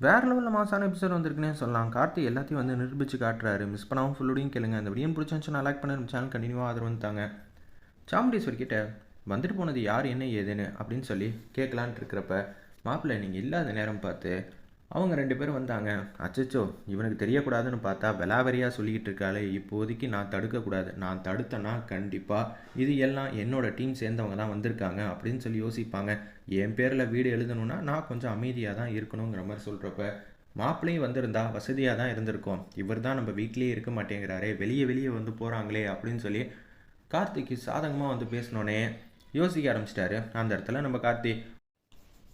வேறு லெவலில் மாசான எபிசோட் வந்திருக்குன்னே சொல்லலாம். கார்த்தி எல்லாத்தையும் வந்து நிரூபித்து காட்டுறாரு. மிஸ் பண்ணாமல் ஃபுல்லோடையும் கேளுங்க. அந்த வீடியோ பிடிச்சிருந்துச்சுன்னா லைக் பண்ணி நம்ம சேனல் கண்டினியூவாக ஆதரவு வந்துட்டாங்க சாமுண்டீஸ்வர் கிட்ட வந்துட்டு போனது யார்? என்ன ஏதுன்னு? அப்படின்னு சொல்லி கேட்கலான்ட்டு இருக்கிறப்ப மாப்பிள்ளை நீங்கள் இல்லாத நேரம் பார்த்து அவங்க ரெண்டு பேரும் வந்தாங்க. அச்சச்சோ இவனுக்கு தெரியக்கூடாதுன்னு பார்த்தா விலாவரியாக சொல்லிக்கிட்டு இருக்காளே. இப்போதைக்கு நான் தடுக்கக்கூடாது. நான் தடுத்தேன்னா கண்டிப்பாக இது எல்லாம் என்னோட டீம் சேர்ந்தவங்க தான் வந்திருக்காங்க அப்படின்னு சொல்லி யோசிப்பாங்க. என் பேரில் வீடு எழுதணும்னா நான் கொஞ்சம் அமைதியாக தான் இருக்கணுங்கிற மாதிரி சொல்கிறப்ப மாப்பிள்ளையும் வந்திருந்தா வசதியாக தான் இருந்திருக்கும். இவர் தான் நம்ம வீட்லேயே இருக்க மாட்டேங்கிறாரே. வெளியே வெளியே வந்து போகிறாங்களே அப்படின்னு சொல்லி கார்த்திக்கு சாதகமாக வந்து பேசினோன்னே யோசிக்க ஆரம்பிச்சிட்டாரு. அந்த இடத்துல நம்ம கார்த்தி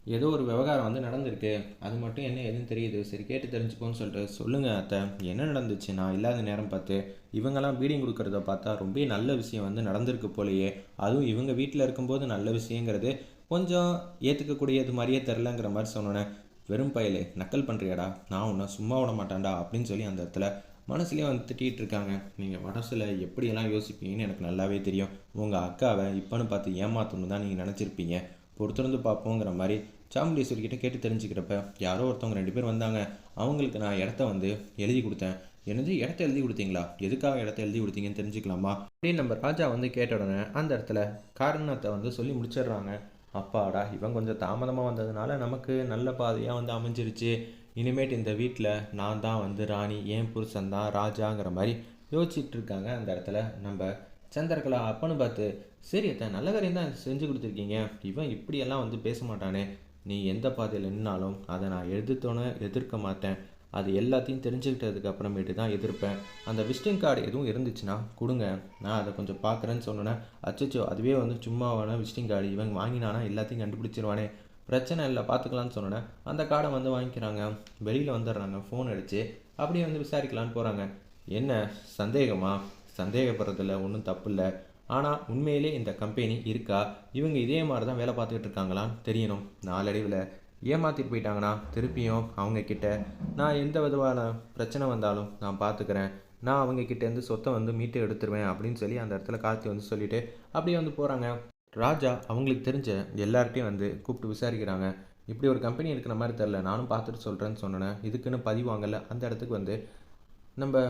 ஏதோ ஒரு விவகாரம் வந்து நடந்திருக்கு. அது மட்டும் என்ன எதுன்னு தெரியுது. சரி கேட்டு தெரிஞ்சுக்கோன்னு சொல்லிட்டு சொல்லுங்கள் அத்தை. என்ன நடந்துச்சு? நான் இல்லாத நேரம் பார்த்து இவங்கெல்லாம் பீடிங் கொடுக்குறத பார்த்தா ரொம்ப நல்ல விஷயம் வந்து நடந்திருக்கு போலயே. அதுவும் இவங்க வீட்டில் இருக்கும்போது நல்ல விஷயங்கிறது கொஞ்சம் ஏற்றுக்கக்கூடியது மாதிரியே தெரிலங்கிற மாதிரி சொன்னோன்னே வெறும் பயலே நக்கல் பண்ணுறியாடா நான் உன்னை சும்மா விட மாட்டேன்டா அப்படின்னு சொல்லி அந்த இடத்துல மனசுலேயே வந்து திட்டிகிட்டு இருக்காங்க. நீங்கள் மனசில் எப்படியெல்லாம் யோசிப்பீங்கன்னு எனக்கு நல்லாவே தெரியும். உங்கள் அக்காவை இப்போன்னு பார்த்து ஏமாத்தணும் தான் நீங்கள் நினச்சிருப்பீங்க. பொறுத்திருந்து பார்ப்போங்கிற மாதிரி சாமுண்டீஸ்வரிக்கிட்ட கேட்டு தெரிஞ்சுக்கிறப்ப யாரோ ஒருத்தவங்க ரெண்டு பேர் வந்தாங்க. அவங்களுக்கு நான் இடத்த வந்து எழுதி கொடுத்தேன். என்னது இடத்த எழுதி கொடுத்தீங்களா? எதுக்காக இடத்த எழுதி கொடுத்தீங்கன்னு தெரிஞ்சுக்கலாமா? அப்படின்னு நம்ம ராஜா வந்து கேட்ட உடனே அந்த இடத்துல காரணத்தை வந்து சொல்லி முடிச்சிடுறாங்க. அப்பாடா இவன் கொஞ்சம் தாமதமாக வந்ததுனால நமக்கு நல்ல பாதையாக வந்து அமைஞ்சிருச்சு. இனிமேட்டு இந்த வீட்டில் நான் தான் வந்து ராணி ஏன் புருஷன் தான் ராஜாங்கிற மாதிரி யோசிச்சுட்டு இருக்காங்க அந்த இடத்துல. நம்ம சந்திரகலா அப்பன்னு பார்த்து சரி அத்தை நல்ல காரியம் தான். செஞ்சு கொடுத்துருக்கீங்க. இவன் இப்படியெல்லாம் வந்து பேச மாட்டானே. நீ எந்த பாதையில் நின்னாலும் அதை நான் எதிர்த்தோன்னு எதிர்க்க மாட்டேன். அது எல்லாத்தையும் தெரிஞ்சுக்கிட்டதுக்கு அப்புறமேட்டு தான் எதிர்ப்பேன். அந்த விசிட்டிங் கார்டு எதுவும் இருந்துச்சுன்னா கொடுங்க. நான் அதை கொஞ்சம் பார்க்குறேன்னு சொன்னேன் அச்சச்சோ அதுவே வந்து சும்மாவான விசிட்டிங் கார்டு. இவன் வாங்கினானா எல்லாத்தையும் கண்டுபிடிச்சிருவானே. பிரச்சனை இல்லை பார்த்துக்கலான்னு சொன்னேன் அந்த கார்டை வந்து வாங்கிக்கிறாங்க. வெளியில் வந்துடுறாங்க ஃபோன் அடித்து அப்படியே வந்து விசாரிக்கலான்னு போகிறாங்க என்ன சந்தேகமா? சந்தேகப்படுறதில்ல ஒன்றும் தப்பு இல்லை. ஆனால் உண்மையிலே இந்த கம்பெனி இருக்கா? இவங்க இதே மாதிரி தான் வேலை பார்த்துக்கிட்டு இருக்காங்களான்னு தெரியணும். நாளடைவில் ஏமாற்றிட்டு போயிட்டாங்கன்னா திருப்பியும் அவங்கக்கிட்ட நான் எந்த விதமான பிரச்சனை வந்தாலும் நான் பார்த்துக்கிறேன் நான் அவங்கக்கிட்டேருந்து சொத்தை வந்து மீட்டு எடுத்துருவேன் அப்படின்னு சொல்லி அந்த இடத்துல கார்த்தி வந்து சொல்லிட்டு அப்படியே வந்து போகிறாங்க ராஜா அவங்களுக்கு தெரிஞ்ச எல்லார்ட்டையும் வந்து கூப்பிட்டு விசாரிக்கிறாங்க. இப்படி ஒரு கம்பெனி இருக்கிற மாதிரி தெரில நானும் பார்த்துட்டு சொல்கிறேன்னு சொன்னேன். இதுக்குன்னு பதிவு வாங்கலை. அந்த இடத்துக்கு வந்து நம்ம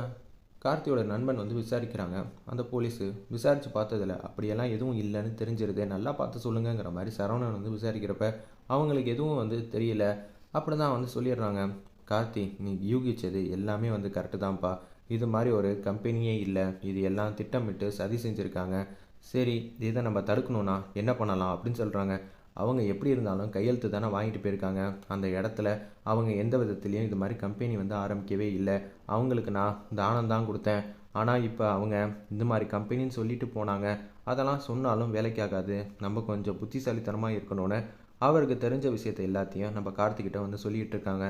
கார்த்தியோட நண்பன் வந்து விசாரிக்கிறாங்க. அந்த போலீஸு விசாரித்து பார்த்ததில் அப்படியெல்லாம் எதுவும் இல்லைன்னு தெரிஞ்சிருது நல்லா பார்த்து சொல்லுங்கங்கிற மாதிரி சரவணன் வந்து விசாரிக்கிறப்ப அவங்களுக்கு எதுவும் வந்து தெரியல. அப்படி தான் வந்து சொல்லிடுறாங்க. கார்த்தி நீ யூகிச்சது எல்லாமே வந்து கரெக்டு தான்ப்பா. இது மாதிரி ஒரு கம்பெனியே இல்லை. இது எல்லாம் திட்டமிட்டு சதி செஞ்சுருக்காங்க. சரி இதை நம்ம தடுக்கணும்னா என்ன பண்ணலாம்? அப்படின்னு சொல்கிறாங்க அவங்க எப்படி இருந்தாலும் கையெழுத்து தானே வாங்கிட்டு போயிருக்காங்க. அந்த இடத்துல அவங்க எந்த விதத்துலேயும் இது மாதிரி கம்பெனி வந்து ஆரம்பிக்கவே இல்லை. அவங்களுக்கு நான் தானம் தான் கொடுத்தேன். ஆனால் இப்போ அவங்க இந்த மாதிரி கம்பெனின்னு சொல்லிட்டு போனாங்க. அதெல்லாம் சொன்னாலும் வேலைக்காகாது. நம்ம கொஞ்சம் புத்திசாலித்தனமாக இருக்கணும்னு அவருக்கு தெரிஞ்ச விஷயத்தை எல்லாத்தையும் நம்ம கார்த்திகிட்ட வந்து சொல்லிகிட்டு இருக்காங்க.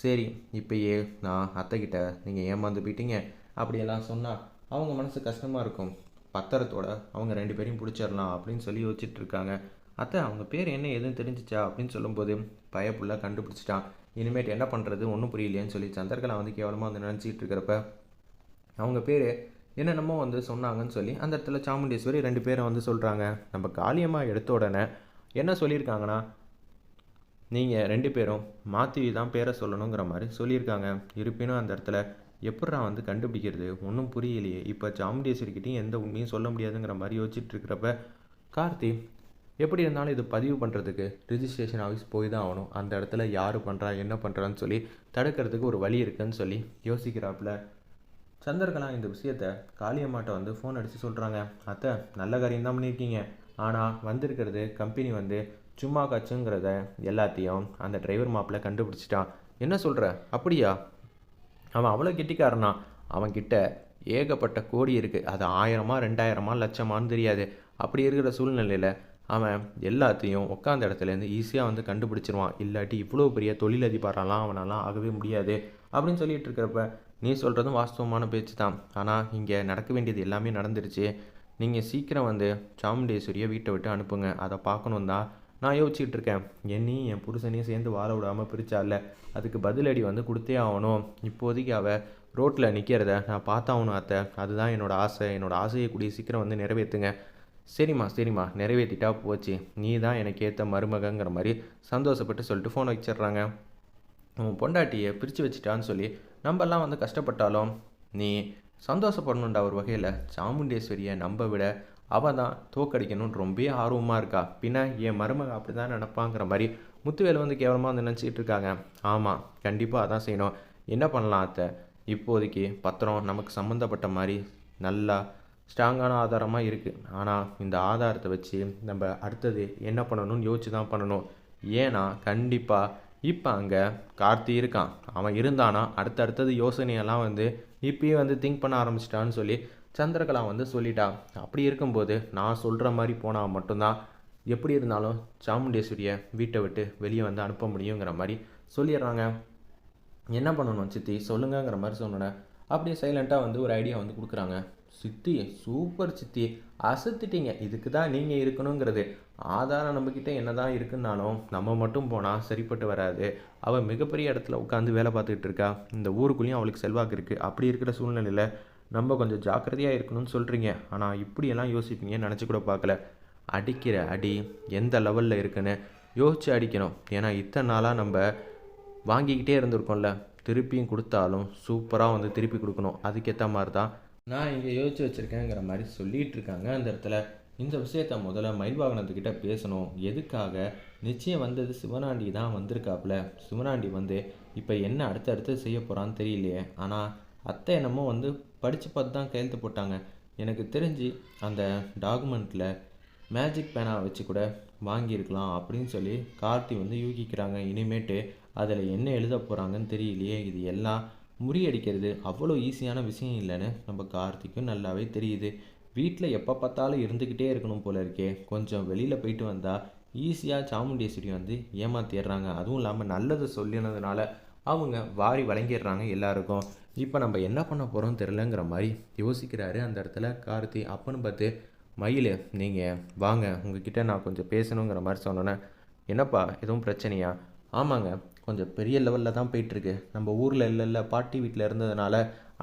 சரி இப்போயே நான் அத்தைக்கிட்ட நீங்கள் ஏமாந்து போயிட்டீங்க. அப்படியெல்லாம் சொன்னால் அவங்க மனசு கஷ்டமாக இருக்கும். பத்திரத்தோட அவங்க ரெண்டு பேரையும் பிடிச்சிடலாம் அப்படின்னு சொல்லி வச்சுட்டு இருக்காங்க. அத்தை அவங்க பேர் என்ன எதுன்னு தெரிஞ்சிச்சா? அப்படின்னு சொல்லும்போது பயப்புள்ள கண்டுபிடிச்சிட்டான். இனிமேட்டு என்ன பண்ணுறது ஒன்றும் புரியலையேன்னு சொல்லி சந்திரகலா வந்து கேவலமாக வந்து நினச்சிட்டு இருக்கிறப்ப அவங்க பேர் என்னென்னமோ வந்து சொன்னாங்கன்னு சொல்லி அந்த இடத்துல சாமுண்டீஸ்வரி ரெண்டு பேரை வந்து சொல்கிறாங்க நம்ம காளியமாக எடுத்த உடனே என்ன சொல்லியிருக்காங்கன்னா நீங்கள் ரெண்டு பேரும் மாற்றி தான் பேரை சொல்லணுங்கிற மாதிரி சொல்லியிருக்காங்க. இருப்பினும் அந்த இடத்துல எப்பட்றா வந்து கண்டுபிடிக்கிறது? ஒன்றும் புரியலையே. இப்போ சாமுண்டீஸ்வரிக்கிட்டையும் எந்த உண்மையும் சொல்ல முடியாதுங்கிற மாதிரி யோசிச்சுட்டு இருக்கிறப்ப கார்த்தி எப்படி இருந்தாலும் இது பதிவு பண்ணுறதுக்கு ரிஜிஸ்ட்ரேஷன் ஆஃபீஸ் போய் தான் ஆகணும். அந்த இடத்துல யார் பண்ணுறா என்ன பண்ணுறான்னு சொல்லி தடுக்கிறதுக்கு ஒரு வழி இருக்குன்னு சொல்லி யோசிக்கிறாப்புல. சந்திரகலா இந்த விஷயத்த காளியம்மாட்ட வந்து ஃபோன் அடித்து சொல்கிறாங்க அத்தை நல்ல காரியம் தான் பண்ணியிருக்கீங்க ஆனால் வந்திருக்கிறது கம்பெனி வந்து சும்மா காச்சுங்கிறத எல்லாத்தையும் அந்த டிரைவர் மாப்பிள்ள கண்டுபிடிச்சிட்டான். என்ன சொல்கிற அப்படியா? அவன் அவ்வளோ கெட்டிக்காரனா? அவன்கிட்ட ஏகப்பட்ட கோடி இருக்குது அது ஆயிரமா ரெண்டாயிரமா லட்சமானு தெரியாது. அப்படி இருக்கிற சூழ்நிலையில் அவன் எல்லாத்தையும் உட்காந்த இடத்துலேருந்து ஈஸியாக வந்து கண்டுபிடிச்சிருவான். இல்லாட்டி இவ்வளோ பெரிய தொழிலதிபரெல்லாம் அவனாலாம் ஆகவே முடியாது. அப்படின்னு சொல்லிட்டு இருக்கிறப்ப நீ சொல்கிறதும் வாஸ்தவமான பேச்சு தான் ஆனால் இங்கே நடக்க வேண்டியது எல்லாமே நடந்துருச்சு. நீங்கள் சீக்கிரம் வந்து சாமுண்டேஸ்வரியை வீட்டை விட்டு அனுப்புங்க. அதை பார்க்கணும் தான் நான் யோசிச்சுட்டு இருக்கேன். என்னையும் என் புருஷனையும் சேர்ந்து வாழ விடாமல் பிரிச்சால அதுக்கு பதிலடி வந்து கொடுத்தே ஆகணும். இப்போதைக்கு அவள் ரோட்டில் நிற்கிறத நான் பார்த்தாகணும் அத்தை. அதுதான் என்னோடய ஆசை. என்னோடய ஆசையை கூடிய சீக்கிரம் வந்து நிறைவேற்றுங்க சரிம்மா சரிம்மா. நிறைவேற்றிட்டா போச்சு. நீ தான் எனக்கு ஏற்ற மருமகங்கிற மாதிரி சந்தோஷப்பட்டு சொல்லிட்டு ஃபோன் வச்சிடுறாங்க. உன் பொண்டாட்டியை பிரித்து வச்சிட்டான்னு சொல்லி நம்மெல்லாம் வந்து கஷ்டப்பட்டாலும் நீ சந்தோஷப்படணுண்டா ஒரு வகையில். சாமுண்டேஸ்வரியை நம்ப விட அவள் தான் தோக்கடிக்கணும்னு ரொம்ப ஆர்வமாக இருக்கா. பின்ன என் மருமக அப்படி தான் நினப்பாங்கிற மாதிரி முத்துவேல் வந்து கேவலமாக வந்து நினச்சிக்கிட்டு இருக்காங்க. ஆமாம் கண்டிப்பாக அதான் செய்யணும். என்ன பண்ணலாம் அத்தை? இப்போதைக்கு பத்திரம் நமக்கு சம்மந்தப்பட்ட மாதிரி நல்லா ஸ்ட்ராங்கான ஆதாரமாக இருக்குது ஆனால் இந்த ஆதாரத்தை வச்சு நம்ம அடுத்தது என்ன பண்ணணும்னு யோசிச்சு தான் பண்ணணும். ஏன்னா கண்டிப்பாக இப்போ அங்கே கார்த்தி இருக்கான். அவன் இருந்தானா அடுத்தடுத்தது யோசனையெல்லாம் வந்து இப்பயே வந்து திங்க் பண்ண ஆரம்பிச்சிட்டான்னு சொல்லி சந்திரகலா வந்து சொல்லிட்டா. அப்படி இருக்கும்போது நான் சொல்கிற மாதிரி போனால் மட்டும்தான் எப்படி இருந்தாலும் சாமுண்டேஸ்வரியை வீட்டை விட்டு வெளியே வந்து அனுப்ப முடியுங்கிற மாதிரி சொல்லிடுறாங்க. என்ன பண்ணணும் சித்தி? சொல்லுங்கங்கிற மாதிரி சொன்னோன்னே அப்படியே சைலண்ட்டாக வந்து ஒரு ஐடியா வந்து கொடுக்குறாங்க. சித்தி சூப்பர் சித்தி அசத்திட்டீங்க. இதுக்கு தான் நீங்கள் இருக்கணுங்கிறது. ஆதாரம் நம்மக்கிட்ட என்ன தான் இருக்குன்னாலும் நம்ம மட்டும் போனால் சரிப்பட்டு வராது. அவள் மிகப்பெரிய இடத்துல உட்காந்து வேலை பார்த்துக்கிட்டு இருக்கா. இந்த ஊருக்குள்ளேயும் அவளுக்கு செல்வாக்கு இருக்குது அப்படி இருக்கிற சூழ்நிலையில் நம்ம கொஞ்சம் ஜாக்கிரதையாக இருக்கணும்னு சொல்கிறீங்க ஆனால் இப்படியெல்லாம் யோசிப்பீங்கன்னு நினச்சி கூட பார்க்கல. அடிக்கிற அடி எந்த லெவலில் இருக்குன்னு யோசித்து அடிக்கணும். ஏன்னா இத்தனை நாளாக நம்ம வாங்கிக்கிட்டே இருந்திருக்கோம்ல. திருப்பியும் கொடுத்தாலும் சூப்பராக வந்து திருப்பி கொடுக்கணும். அதுக்கேற்ற மாதிரி தான் நான் இங்கே யோசிச்சு வச்சுருக்கேங்கிற மாதிரி சொல்லிகிட்டு இருக்காங்க அந்த இடத்துல. இந்த விஷயத்த முதல்ல மயில் வாகனத்துக்கிட்ட பேசணும். எதுக்காக? நிச்சயம் வந்தது சிவனாண்டி தான் வந்திருக்காப்புல. சிவனாண்டி வந்து இப்போ என்ன அடுத்தடுத்து செய்ய போகிறான்னு தெரியலையே. ஆனால் அத்தை என்னமோ வந்து படித்து பார்த்து தான் கையெழுத்து போட்டாங்க. எனக்கு தெரிஞ்சு அந்த டாக்குமெண்ட்டில் மேஜிக் பேனா வச்சு கூட வாங்கியிருக்கலாம் அப்படின்னு சொல்லி கார்த்தி வந்து யூகிக்கிறாங்க. இனிமேட்டு அதில் என்ன எழுத போகிறாங்கன்னு தெரியலையே. இது எல்லாம் முறியடிக்கிறது. அவ்வளோ ஈஸியான விஷயம் இல்லைன்னு நம்ம கார்த்திக்கும் நல்லாவே தெரியுது. வீட்டில் எப்போ பார்த்தாலும் இருந்துக்கிட்டே இருக்கணும் போல இருக்கே. கொஞ்சம் வெளியில் போயிட்டு வந்தால் ஈஸியாக சாமுண்டேஸ்வரி வந்து ஏமாத்திடுறாங்க. அதுவும் இல்லாமல் நல்லது சொல்லினதுனால அவங்க வாரி வழங்கிடுறாங்க எல்லாருக்கும். இப்போ நம்ம என்ன பண்ண போகிறோம் தெரிலங்கிற மாதிரி யோசிக்கிறாரு அந்த இடத்துல கார்த்தி. அப்பன்னு பார்த்து மயில் நீங்கள் வாங்க. உங்ககிட்ட நான் கொஞ்சம் பேசணுங்கிற மாதிரி சொன்னோன்னே என்னப்பா எதுவும் பிரச்சனையா? ஆமாங்க கொஞ்சம் பெரிய லெவலில் தான் போயிட்டுருக்கு. நம்ம ஊரில் இல்லைல்ல பாட்டி வீட்டில் இருந்ததுனால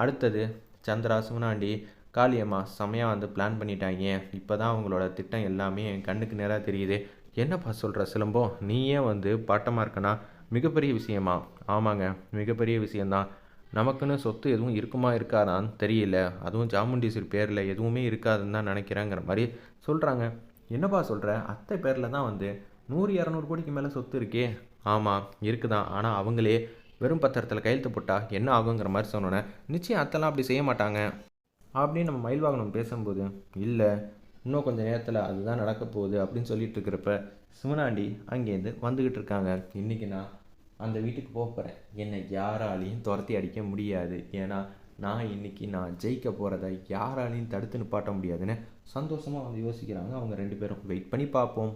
அடுத்தது சந்திரா சிவனாண்டி காளியம்மா செமையாக வந்து பிளான் பண்ணிட்டாங்க. இப்போ தான் அவங்களோட திட்டம் எல்லாமே என் கண்ணுக்கு நேராக தெரியுது. என்னப்பா சொல்கிற சிலம்போ நீயே வந்து பாட்டமாக இருக்கனா? மிகப்பெரிய விஷயமா? ஆமாங்க மிகப்பெரிய விஷயந்தான் நமக்குன்னு சொத்து எதுவும் இருக்குமா இருக்காதான்னு தெரியல. அதுவும் சாமுண்டீஸ்வரி பேரில் எதுவுமே இருக்காதுன்னு தான் நினைக்கிறேங்கிற மாதிரி சொல்கிறாங்க என்னப்பா சொல்கிற அத்தை பேரில் தான் வந்து நூறு இரநூறு கோடிக்கு மேலே சொத்து இருக்கே. ஆமாம் இருக்குதான். ஆனால் அவங்களே வெறும் பத்திரத்தில் கையெழுத்து போட்டால் என்ன ஆகுங்கிற மாதிரி சொன்னோன்னே நிச்சயம் அத்தெல்லாம் அப்படி செய்ய மாட்டாங்க. அப்படின்னு நம்ம மயில் வாகனம் பேசும்போது இல்லை இன்னும் கொஞ்சம் நேரத்தில் அதுதான் நடக்க போகுது அப்படின்னு சொல்லிட்டு இருக்கிறப்ப சிவனாண்டி அங்கேருந்து வந்துக்கிட்டு இருக்காங்க. இன்றைக்கி நான் அந்த வீட்டுக்கு போக போகிறேன் என்னை யாராலையும் துரத்தி அடிக்க முடியாது. ஏன்னா நான் இன்னைக்கு நான் ஜெயிக்க போகிறத யாராலையும் தடுத்து நிப்பாட்ட முடியாதுன்னு சந்தோஷமாக வந்து யோசிக்கிறாங்க. அவங்க ரெண்டு பேரும். வெயிட் பண்ணி பார்ப்போம்.